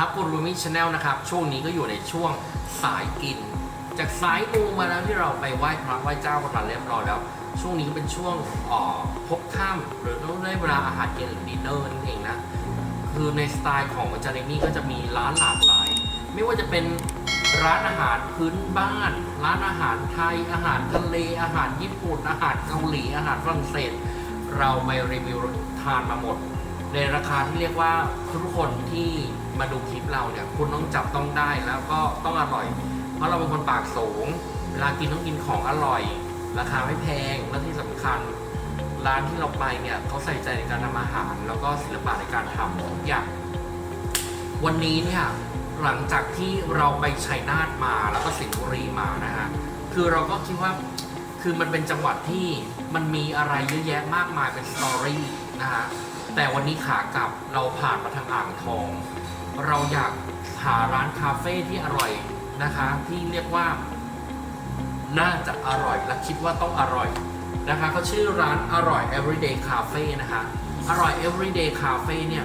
ครับคุณรูมิชแนลนะครับ ช่วงนี้ก็อยู่ในช่วงสายกิน จากสายมูมาแล้วที่เราไปไหว้พระไหว้เจ้ากันมาเรียบร้อยแล้ว ช่วงนี้เป็นช่วงออพบค่ำหรือต้องได้เวลาอาหารเย็นหรือดินเนอร์นั่นเองนะ คือในสไตล์ของจาเรมี่ก็จะมีร้านหลากหลาย ไม่ว่าจะเป็นร้านอาหารพื้นบ้าน ร้านอาหารไทย อาหารทะเลอาหารญี่ปุ่น อาหารเกาหลีอาหารฝรั่งเศส เราไปรีวิวทานมาหมด ในราคาที่เรียกว่าทุกคนที่ มาดูคลิปเราเนี่ยคุณต้องจับต้องได้แล้วก็ต้องอร่อย เพราะเราเป็นคนปากสูง เวลากินต้องกินของอร่อย ราคาไม่แพงและที่สำคัญ ร้านที่เราไปเนี่ยเขาใส่ใจในการทำอาหาร แล้วก็ศิลปะในการทำทุกอย่าง วันนี้เนี่ยหลังจากที่เราไปชัยนาทมาแล้วก็สิงห์บุรีมานะฮะคือเราก็คิดว่าคือมันเป็นจังหวัดที่มันมีอะไรเยอะแยะมากมายเป็นสตอรี่นะฮะแต่วันนี้ขากลับเราผ่านมาทางอ่างทอง เราอยากหาร้านคาเฟ่ที่อร่อยนะคะ ที่เรียกว่าน่าจะอร่อยและคิดว่าต้องอร่อยนะคะเขาชื่อร้านอร่อย everyday cafe นะคะอร่อย everyday cafe เนี่ย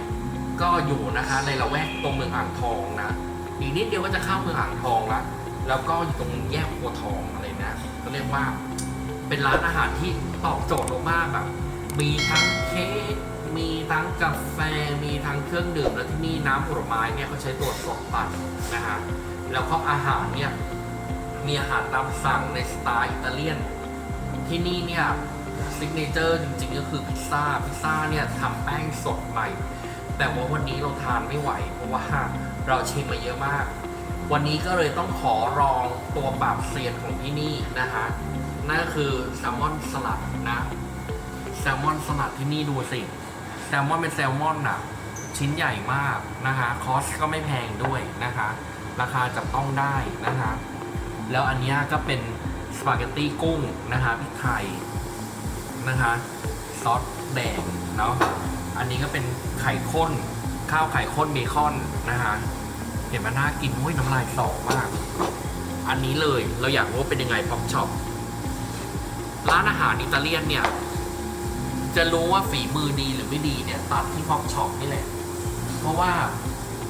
ก็อยู่นะคะในละแวกตรงเมืองอ่างทองนะอีกนิดเดียวก็จะเข้าเมืองอ่างทองแล้วแล้วก็อยู่ตรงแยกบัวทองอะไรนะก็เรียกว่าเป็นร้านอาหารที่ตอบโจทย์มากแบบมีทั้งเค้ก มีทั้งกาแฟ มีทั้งเครื่องดื่ม แล้วที่นี่น้ำผลไม้เนี่ยเขาใช้ตัวสดปั่นนะฮะ แล้วก็อาหารเนี่ยมีอาหารตามสั่งในสไตล์อิตาเลียน ที่นี่เนี่ยซิกเนเจอร์จริงๆก็คือพิซซ่า พิซซ่าเนี่ยทำแป้งสดใหม่ แต่ว่าวันนี้เราทานไม่ไหว เพราะว่าเราชิมมาเยอะมาก วันนี้ก็เลยต้องขอลองตัวปราบเซียนของที่นี่นะฮะ นั่นก็คือแซลมอนสลัดนะ แซลมอนสลัดที่นี่ดูสิ แซลมอนเป็นแซลมอนอะชิ้นใหญ่มากนะคะคอสก็ไม่แพงด้วยนะคะ ราคาจับต้องได้นะคะ แล้วอันนี้ก็เป็นสปาเกตตี้กุ้งนะคะพริกไทยนะคะซอสแดงเนาะอันนี้ก็เป็นไข่ข้นข้าวไข่ข้นเบคอนนะคะเห็นมันน่ากินอุ้ยน้ำลายสอมาก อันนี้เลยเราอยากรู้ว่าเป็นยังไงพ็อกช็อปร้านอาหารอิตาเลียนเนี่ย จะรู้ว่าฝีมือดีหรือไม่ดีเนี่ยตัดที่พ็อกช็อปนี่แหละ เพราะว่า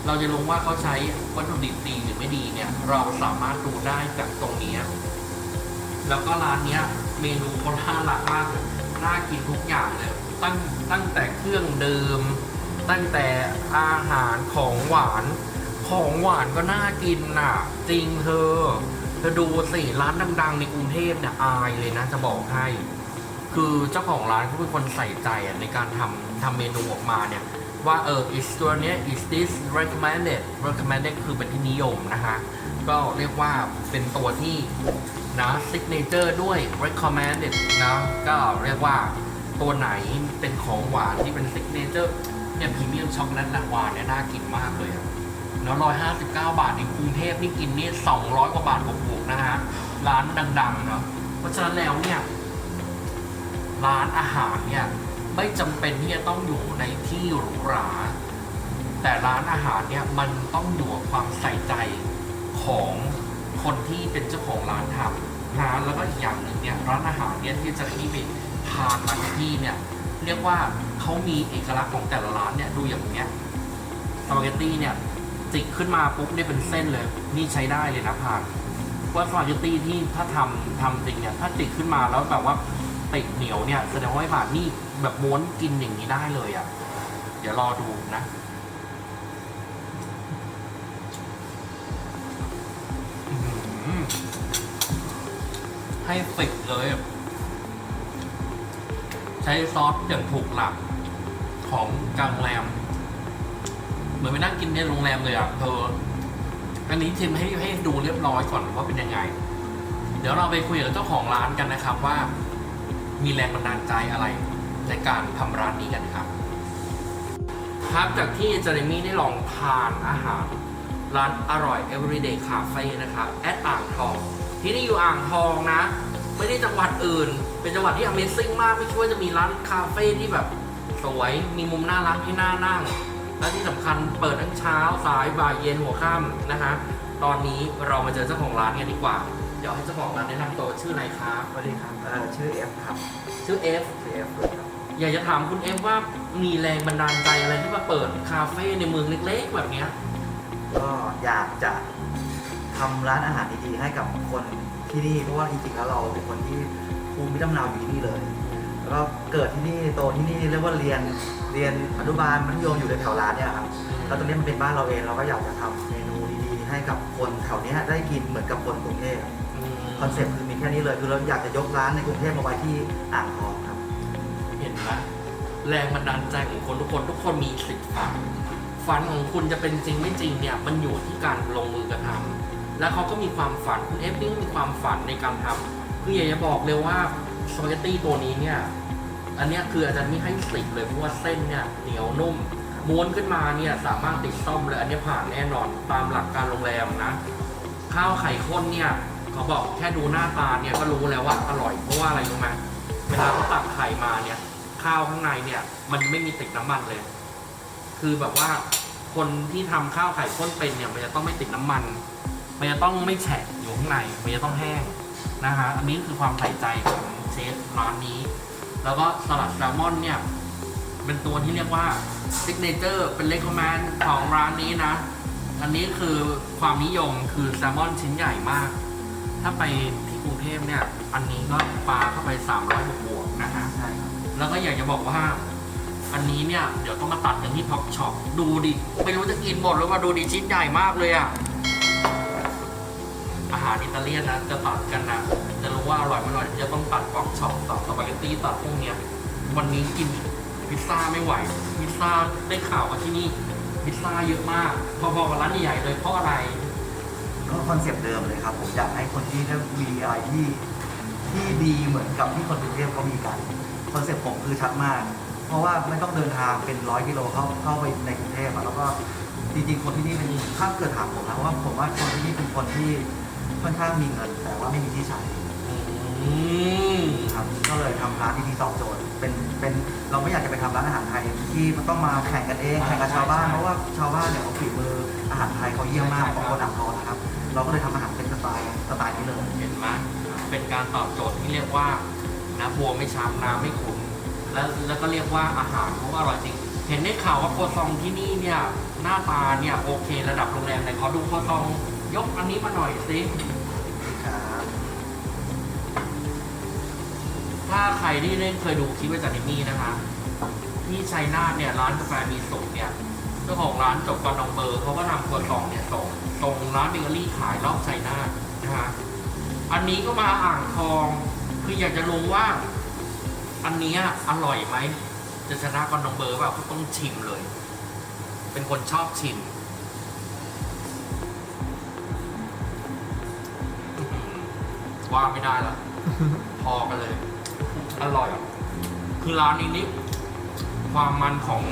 เราจะรู้ว่าเขาใช้วัตถุดิบดีหรือไม่ดีเนี่ย เราสามารถดูได้จากตรงนี้ แล้วก็ร้านเนี้ย เมนูเขาน่ารักมากน่ากินทุกอย่างเลยตั้งตั้งแต่เครื่องเดื่มตั้งแต่อาหารของหวานของหวานก็น่ากินน่ะ จริงเธอเธอดูสิร้านดัง ๆ ในกรุงเทพเนี่ยอายเลยนะจะบอกให้ คือเจ้าของร้านเขาเป็นคนใส่ใจในการทำทำเมนูออกมาเนี่ย ว่าเออ is ตัวเนี้ย is this recommended recommended คือเป็นที่นิยมนะคะ ก็เรียกว่าเป็นตัวที่นะ signature ด้วย recommended นะ ก็เรียกว่าตัวไหนเป็นของหวานที่เป็น signature เนี่ยพรีเมียมช็อกโกแลตละหวานเนี่ยน่ากินมากเลยอะแล้วร้อยห้าสิบเก้าบาทในกรุงเทพนี่กินนี่สองร้อยกว่าบาทบวกๆนะฮะร้านดังๆเนาะเพราะฉะนั้นแล้วเนี่ย ร้านอาหารเนี่ยไม่จำเป็นที่จะต้องอยู่ในที่หรูหรา แต่ร้านอาหารเนี่ยมันต้องอยู่กับความใส่ใจของคนที่เป็นเจ้าของร้านทำนะแล้วก็อีกอย่างหนึ่งเนี่ยร้านอาหารเนี่ยที่จะที่ไปทานมางที่เนี่ยเรียกว่าเขามีเอกลักษณ์ของแต่ละร้านเนี่ยดูอย่างเนี้ยสปาเกตตี้เนี่ยจิกขึ้นมาปุ๊บเนี่ยเป็นเส้นเลย นี่ใช้ได้เลยนะพานว่าสปาเกตตี้ที่ถ้าทำทำจริงเนี่ยถ้าจิกขึ้นมาแล้วแบบว่า ติดเหนียวเนี่ยแสดงว่าไอ้บาทนี่แบบม้วนกินอย่างนี้ได้เลยอะ่ะ เดี๋ยวรอดูนะให้ฟิกเลย ใช้ซอสอย่างถูกหลักของกลางโรงแรม เหมือนไปนั่งกินในโรงแรมเลยอะเธออันนี้ชิมให้ให้ดูเรียบร้อยก่อนว่าเป็นยังไง เดี๋ยวเราไปคุยกับเจ้าของร้านกันนะครับว่า มีแรงบันดาลใจอะไรในการทำร้านนี้กันครับ ครับจากที่เจเรมี่ได้ลองทานอาหารร้านอร่อย Everyday Cafe นะครับแอดอ่างทอง ที่นี่อยู่อ่างทองนะ ไม่ได้จังหวัดอื่น เป็นจังหวัดที่ Amazing มาก ไม่ช่วยจะมีร้านคาเฟ่ที่แบบสวย มีมุมน่ารักที่น่านั่ง และที่สำคัญเปิดทั้งเช้า สาย บ่าย เย็น หัวค่ำนะฮะตอนนี้เรามาเจอเจ้าของร้านกันดีกว่า เดี๋ยวให้เจ้าของร้านแนะนำตัวชื่ออะไรครับสวัสดีครับเอ่อชื่อเอฟครับชื่อ F ชื่อเอฟครับอยากจะถามคุณเอฟว่ามีแรงบันดาลใจอะไรที่มาเปิดคาเฟ่ในเมืองเล็กๆ แบบเนี้ยก็อยากจะทำร้านอาหารดีๆให้กับคนที่นี่เพราะว่าจริงๆแล้วเราเป็นคนที่ภูมิลำเนาอยู่ที่นี่เลย แล้วก็เกิดที่นี่โตที่นี่เรียกว่าเรียนเรียนอนุบาลมัธยมอยู่ในแถวร้านเนี่ยครับแล้วตรงนี้มันเป็นบ้านเราเองเราก็อยากจะทำเมนูดีๆ ให้กับคนแถวเนี้ยได้กินเหมือนกับคนกรุงเทพคอนเซ็ปต์คือมีแค่นี้เลยคือเราอยากจะยกร้านในกรุงเทพมาไว้ที่อ่างทองครับ เห็นไหมแรงบันดาลใจของคนทุกคนทุกคนมีสิทธิ์ฝันฝันของคุณจะเป็นจริงไม่จริงเนี่ยมันอยู่ที่การลงมือกระทำและเขาก็มีความฝันคุณเอฟนี่ก็มีความฝันในการทำคืออยากจะบอกเลยว่าสปาเกตตี้ตัวนี้เนี่ยอันเนี้ยคืออาจารย์ไม่ให้สิบเลยเพราะว่าเส้นเนี่ยเหนียวนุ่ม ม้วนขึ้นมาเนี่ยสามารถติดซ่อมเลยอันนี้ผ่านแน่นอนตามหลักการโรงแรมนะ ข้าวไข่ข้นเนี่ยเขาบอกแค่ดูหน้าตาเนี่ยก็รู้แล้วว่าอร่อยเพราะว่าอะไรรู้ไหมเวลาเขาตักไข่มาเนี่ย ข้าวข้างในเนี่ย มันไม่มีติดน้ำมันเลย คือแบบว่าคนที่ทำข้าวไข่ข้นเป็นเนี่ย มันจะต้องไม่ติดน้ำมัน มันจะต้องไม่แฉะอยู่ข้างใน มันจะต้องแห้งนะฮะอันนี้คือความใส่ใจของเชฟร้านนี้ แล้วก็สลัดแซลมอนเนี่ย เป็นตัวที่เรียกว่า ซิกเนเจอร์เป็นเลคคอมแมนของร้านนี้นะ อันนี้คือความนิยมคือแซลมอนชิ้นใหญ่มาก ถ้าไปที่กรุงเทพเนี่ย อันนี้ก็ปลาเข้าไป 300บวกๆนะฮะใช่ครับแล้วก็อยากจะบอกว่า อันนี้เนี่ยเดี๋ยวต้องมาตัดกันที่ท็อปช็อปดูดิไม่รู้จะกินหมดหรือว่าดูดิชิ้นใหญ่มากเลยอะอาหารอิตาเลียนนะจะตัดกันนะจะรู้ว่าอร่อยไม่อร่อยจะต้องตัดท็อปช็อปตัดสปาเกตตี้ตัดพวกเนี้ยวันนี้กิน พิซซ่าไม่ไหว พิซซ่าได้ข่าวว่าที่นี่ พิซซ่าเยอะมาก พอๆกับร้านใหญ่ๆเลยเพราะอะไร ก็คอนเซปต์เดิมเลยครับ ผมอยากให้คนที่ได้มีอะไรที่ที่ดีเหมือนกับที่คนกรุงเทพเขามีกันคอนเซปต์ผมคือชัดมาก เพราะว่าไม่ต้องเดินทางเป็นร้อยกิโลเข้าเข้าไปในกรุงเทพอะแล้วก็จริงๆคนที่นี่เป็นถ้าเกิดถามผมนะว่าผมว่าคนที่นี่เป็นคนที่ค่อนข้างมีเงิน แต่ว่าไม่มีที่ใช้ อืม ครับก็เลยทำร้านที่ดีตอบโจทย์เป็นเป็นเราไม่อยากจะไปทำร้านอาหารไทยที่มันต้องมาแข่งกันเองแข่งกับชาวบ้านเพราะว่าชาวบ้านเนี่ยเขาฝีมืออาหารไทยเขาเยี่ยมมากของคนอ่างทองนะครับ เราก็เลยทำอาหารเป็นสไตล์สไตล์นี้เลย เห็นไหมเป็นการตอบโจทย์ที่เรียกว่านะบัวไม่ช้ำน้ำไม่ขุ่นแล้วแล้วก็เรียกว่าอาหารเขาอร่อยจริง เห็นได้ข่าวว่าโครัวซองที่นี่เนี่ยหน้าตาเนี่ยโอเคระดับโรงแรมไหนขอดูโครัวซองยกอันนี้มาหน่อยสิ ถ้าใครที่ได้เคยดูคลิปอาจารย์เอมี่นะคะที่ชัยนาทเนี่ยร้านกาแฟมีสุขเนี่ยเจ้าของร้านจบกอนองเบอร์เขาก็นำครัวซองเนี่ยส่งส่งร้านเบเกอรี่ขายรอบชัยนาทนะคะอันนี้ก็มาอ่างทองคืออยากจะรู้ว่า อันนี้อร่อยไหมจะชนะกอนองเบอร์เปล่าก็ต้องชิมเลย เป็นคนชอบชิมว่าไม่ได้ละพอกันเลย อร่อย คือร้านนี้นี่ความมันของ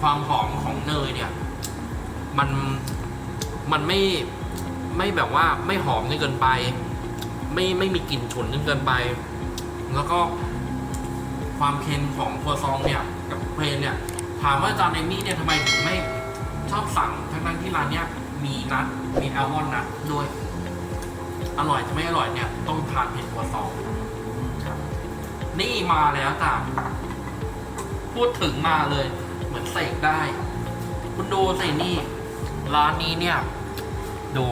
ความหอมของเนยเนี่ย มันมันไม่ไม่แบบว่าไม่หอมจนเกินไป ไม่ไม่มีกลิ่นฉุนจนเกินไป แล้วก็ความเค็มของครัวซองเนี่ยกับเพลนเนี่ย ถามว่าอาจารย์เอมี่เนี่ยทำไมถึงไม่ชอบสั่งทั้งนั้นที่ร้านเนี้ยมีนัทมีแอลมอนด์นัทด้วย อร่อยจะไม่อร่อยเนี่ย ต้องทานเผ็ดครัวซอง นี่มาแล้วจ้ะพูดถึงมาเลย เหมือนเสกได้ คุณดูสินี่ ร้านนี้เนี่ย ดู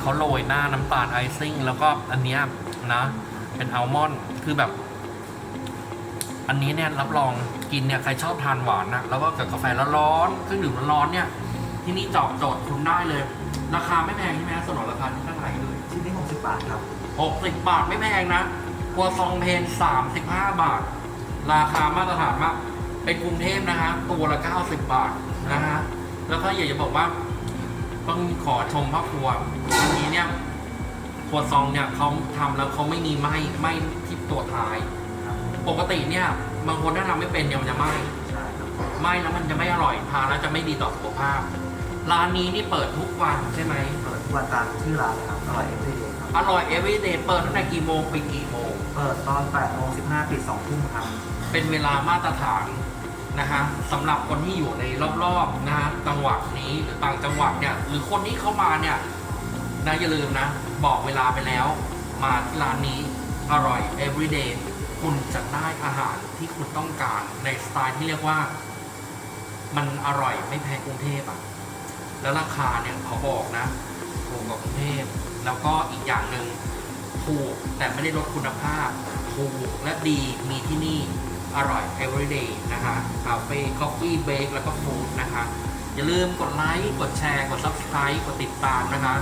เขาโรยหน้าน้ำตาลไอซิ่ง แล้วก็อันเนี้ยนะ เป็นอัลมอนด์คือแบบ อันนี้เนี่ยรับรองกินเนี่ยใครชอบทานหวานนะแล้วก็กับกาแฟร้อนๆเครื่องดื่มร้อนๆเนี่ย ที่นี่ตอบโจทย์คุณได้เลย ราคาไม่แพงใช่ไหมสนนราคาที่เท่าไหร่เลยชิ้นนี้60บาทครับ60บาทไม่แพงนะ ครัวซองเพน35 บาท ราคามาตรฐานมากเป็นกรุงเทพนะฮะตัวละ 90 บาทนะฮะแล้วก็อยากจะบอกว่า ต้องขอชมพ่อครัวอันนี้เนี่ยครัวซองเนี่ยเขาทำแล้วเขาไม่มีไหม้ไหม้ที่ตัวท้ายครับปกติเนี่ยบางคนถ้าทำไม่เป็นเนี่ยมันจะไหม้ใช่ครับไหม้แล้วมันจะไม่อร่อยทานแล้วจะไม่ดีต่อสุขภาพร้านนี้นี่เปิดทุกวันใช่ไหมเปิดทุกวันตามชื่อร้านเลยครับ อร่อยเอฟวีเดย์ครับ อร่อย everyday เปิดตั้งแต่กี่โมงไปกี่โมงเปิดตอน8โมง15ปิด2ทุ่มครับ เป็นเวลามาตรฐานนะฮะสำหรับคนที่อยู่ในรอบๆนะฮะจังหวัดนี้หรือต่างจังหวัดเนี่ยหรือคนที่เข้ามาเนี่ยนะอย่าลืมนะ บอกเวลาไปแล้ว มาที่ร้านนี้อร่อย everyday คุณจะได้อาหารที่คุณต้องการในสไตล์ที่เรียกว่า มันอร่อยไม่แพ้กรุงเทพอะแล้วราคาเนี่ยเขาบอกนะถูกกว่ากรุงเทพแล้วก็อีกอย่างหนึ่ง ถูกแต่ไม่ได้ลดคุณภาพ ถูกและดีมีที่นี่อร่อย everyday นะคะคาเฟ่ coffee bake แล้วก็ฟู้ดนะคะ อย่าลืมกดไลค์กดแชร์กด subscribe กดติดตามนะคะ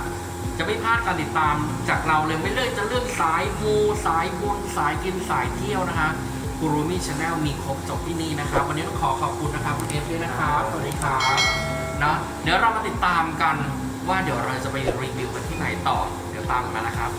จะไม่พลาดการติดตามจากเราเลยไม่เลือกจะเรื่องสายมูสายบุญสายกินสายเที่ยวนะคะกูรูมี่ชาแนลมีครบจบที่นี่นะครับ วันนี้ต้องขอขอบคุณนะครับคุณเอฟด้วยนะครับสวัสดีครับนะเดี๋ยวเรามาติดตามกันว่าเดี๋ยวเราจะไปรีวิวกันที่ไหนต่อ เดี๋ยวตามกันมานะครับ